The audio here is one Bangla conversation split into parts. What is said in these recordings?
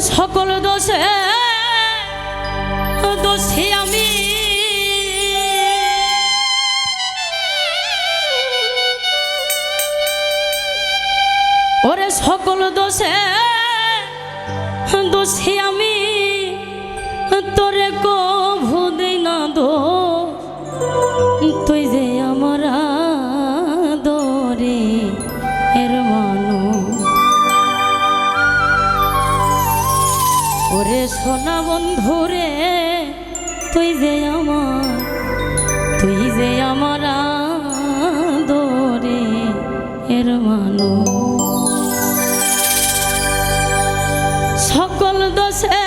সকল দোষে দোষী আমি। ওরে সকল দোষে দোষী আমি। তোরে কো সোনা বন্ধু রে তুই যে আমার তুই যে আমার দরে এর মানুষ। সকল দোষে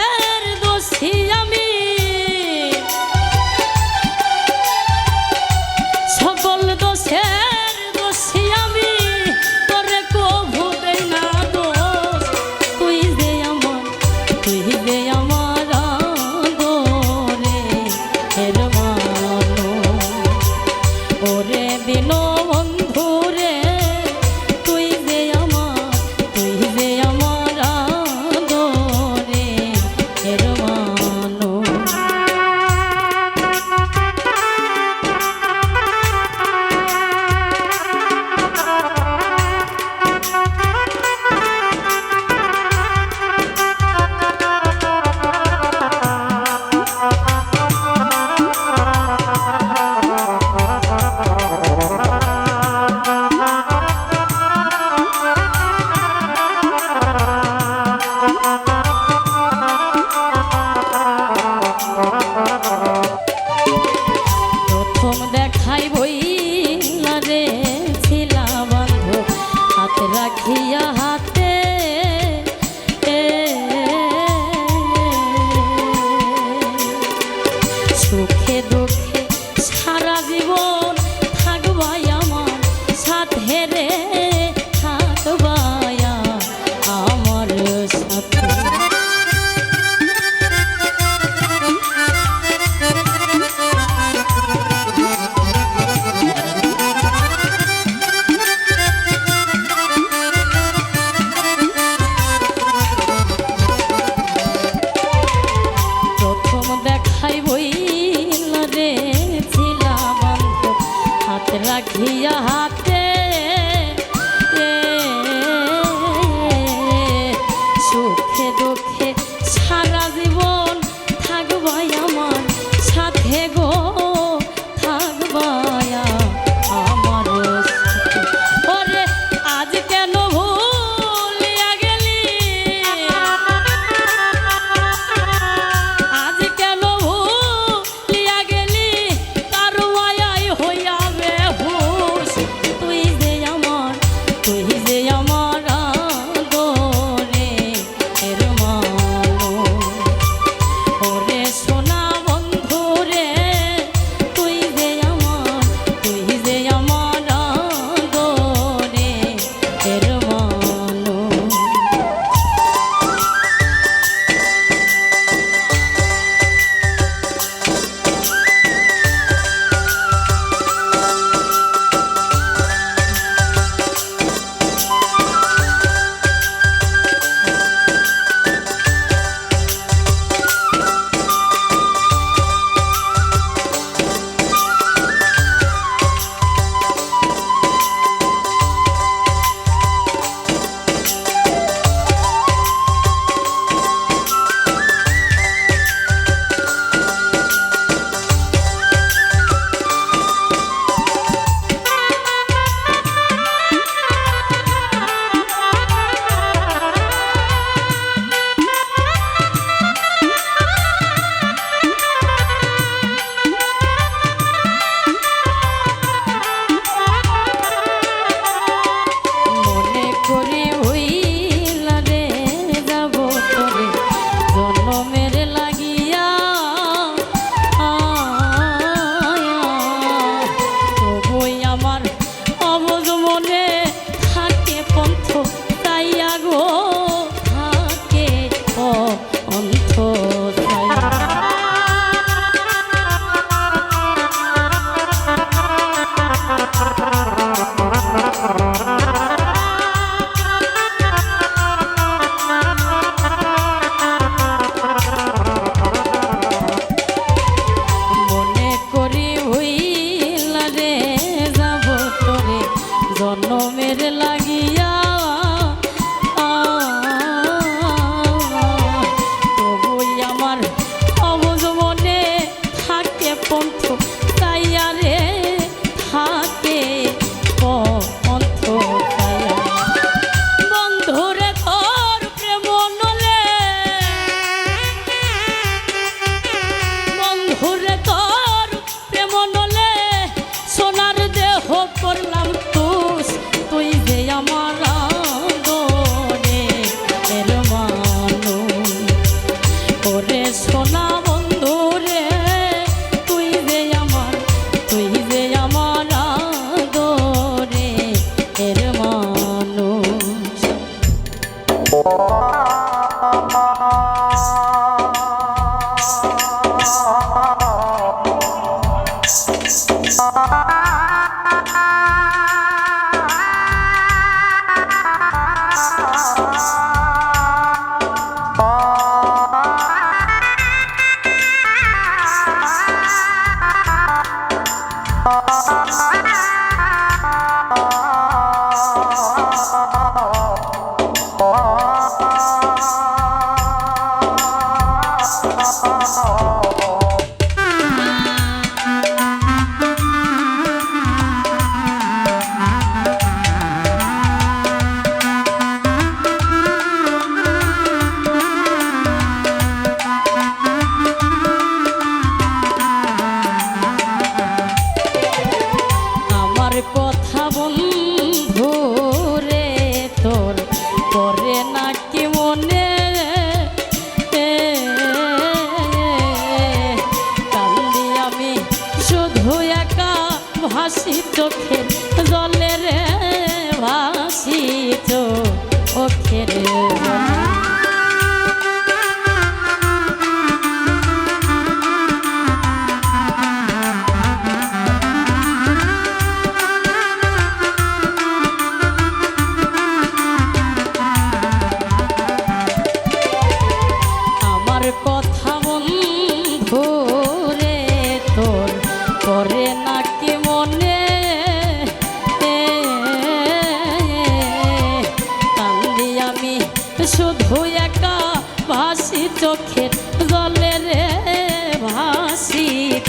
হইল রে ছিলাম হাত রাখিয়া হাতে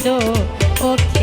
তো পক্ষী